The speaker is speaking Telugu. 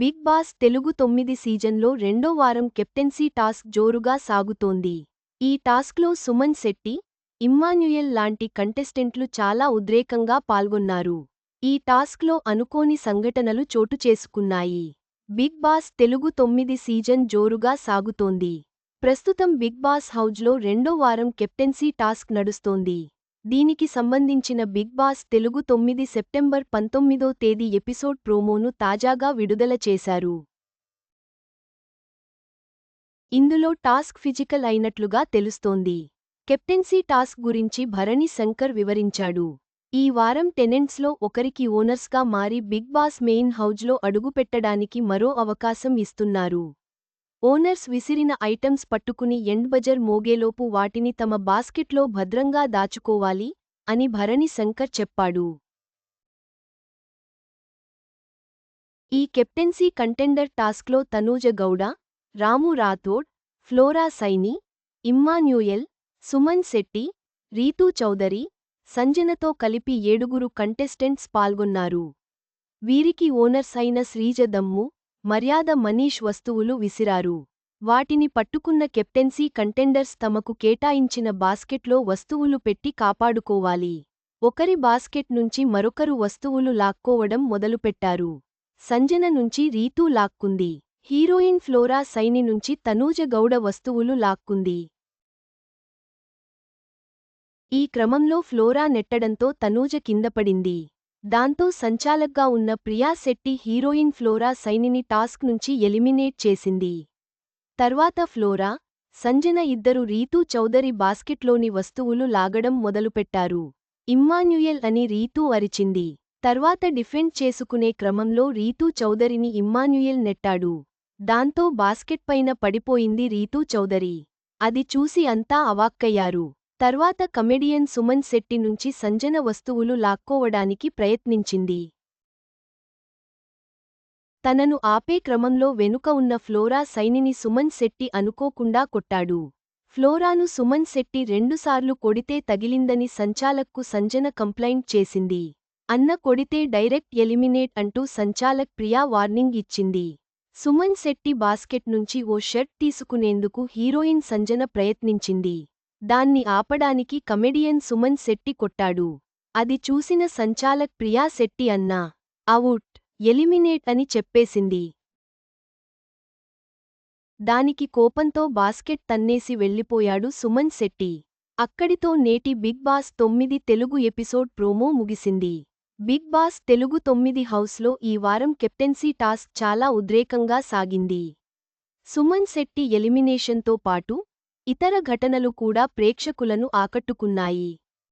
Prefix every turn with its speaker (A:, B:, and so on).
A: బిగ్ బాస్ తెలుగు తొమ్మిది సీజన్లో రెండో వారం కెప్టెన్సీ టాస్క్ జోరుగా సాగుతోంది. ఈ టాస్క్లో సుమన్ శెట్టి ఇమ్మాన్యుయల్ లాంటి కంటెస్టెంట్లు చాలా ఉద్రేకంగా పాల్గొన్నారు. ఈ టాస్క్లో అనుకోని సంఘటనలు చోటు చేసుకున్నాయి. బిగ్ బాస్ తెలుగు తొమ్మిది సీజన్ జోరుగా సాగుతోంది. ప్రస్తుతం బిగ్ బాస్ హౌజ్లో రెండో వారం కెప్టెన్సీ టాస్క్ నడుస్తోంది. దీనికి సంబంధించిన బిగ్ బాస్ తెలుగు తొమ్మిది సెప్టెంబర్ పంతొమ్మిదో తేదీ ఎపిసోడ్ ప్రోమోను తాజాగా విడుదల చేశారు. ఇందులో టాస్క్ ఫిజికల్ అయినట్లుగా తెలుస్తోంది. కెప్టెన్సీ టాస్క్ గురించి భరణి శంకర్ వివరించాడు. ఈ వారం టెనెంట్స్లో ఒకరికి ఓనర్స్గా మారి బిగ్ బాస్ మెయిన్ హౌజ్లో అడుగుపెట్టడానికి మరో అవకాశం ఇస్తున్నారు. ఓనర్స్ విసిరిన ఐటమ్స్ పట్టుకుని ఎండ్బజర్ మోగేలోపు వాటిని తమ బాస్కెట్లో భద్రంగా దాచుకోవాలి అని భరణి శంకర్ చెప్పాడు. ఈ కెప్టెన్సీ కంటెండర్ టాస్క్లో తనూజ గౌడ రాము రాథోడ్ ఫ్లోరా సైని ఇమ్మాన్యూయల్ సుమన్ శెట్టి రీతూ చౌదరి సంజనతో కలిపి ఏడుగురు కంటెస్టెంట్స్ పాల్గొన్నారు. వీరికి ఓనర్స్ అయిన శ్రీజ దమ్ము మర్యాద మనీష్ వస్తువులు విసిరారు. వాటిని పట్టుకున్న కెప్టెన్సీ కంటెండర్స్ తమకు కేటాయించిన బాస్కెట్లో వస్తువులు పెట్టి కాపాడుకోవాలి. ఒకరి బాస్కెట్ నుంచి మరొకరు వస్తువులు లాక్కోవడం మొదలుపెట్టారు. సంజన నుంచి రీతూ లాక్కుంది. హీరోయిన్ ఫ్లోరా సైని నుంచి తనూజ గౌడ వస్తువులు లాక్కుంది. ఈ క్రమంలో ఫ్లోరా నెట్టడంతో తనూజ కిందపడింది దాంతో సంచాలక్గా ఉన్న ప్రియా శెట్టి హీరోయిన్ ఫ్లోరా సైనిని టాస్క్ నుంచి ఎలిమినేట్ చేసింది. తర్వాత ఫ్లోరా సంజన ఇద్దరు రీతూ చౌదరి బాస్కెట్లోని వస్తువులు లాగడం మొదలుపెట్టారు. ఇమ్మాన్యుయల్ అని రీతూ అరిచింది. తర్వాత డిఫెండ్ చేసుకునే క్రమంలో రీతూ చౌదరిని ఇమ్మాన్యుయల్ నెట్టాడు. దాంతో బాస్కెట్ పైన పడిపోయింది రీతూ చౌదరి. అది చూసి అంతా అవాక్కయ్యారు. తర్వాత కమెడియన్ సుమన్ శెట్టి నుంచి సంజన వస్తువులు లాక్కోవడానికి ప్రయత్నించింది. తనను ఆపే క్రమంలో వెనుక ఉన్న ఫ్లోరా సైనిని సుమన్ శెట్టి అనుకోకుండా కొట్టాడు. ఫ్లోరాను సుమన్ శెట్టి రెండుసార్లు కొడితే తగిలిందని సంచాలక్కు సంజన కంప్లైంట్ చేసింది. అన్న కొడితే డైరెక్ట్ ఎలిమినేట్ అంటూ సంచాలక్ ప్రియా వార్నింగ్ ఇచ్చింది. సుమన్ శెట్టి బాస్కెట్ నుంచి ఓ షర్ట్ తీసుకునేందుకు హీరోయిన్ సంజన ప్రయత్నించింది. దాన్ని ఆపడానికి కమెడియన్ సుమన్ శెట్టి కొట్టాడు. అది చూసిన సంచాలక్ ప్రియా శెట్టి అన్నా అవుట్ ఎలిమినేట్ అని చెప్పేసింది. దానికి కోపంతో బాస్కెట్ తన్నేసి వెళ్ళిపోయాడు సుమన్ శెట్టి. అక్కడితో నేటి బిగ్ బాస్ తొమ్మిది తెలుగు ఎపిసోడ్ ప్రోమో ముగిసింది. బిగ్ బాస్ తెలుగు తొమ్మిది హౌస్లో ఈ వారం కెప్టెన్సీ టాస్క్ చాలా ఉద్రేకంగా సాగింది. సుమన్ శెట్టి ఎలిమినేషన్తో పాటు ఇతర ఘటనలు కూడా ప్రేక్షకులను ఆకట్టుకున్నాయి.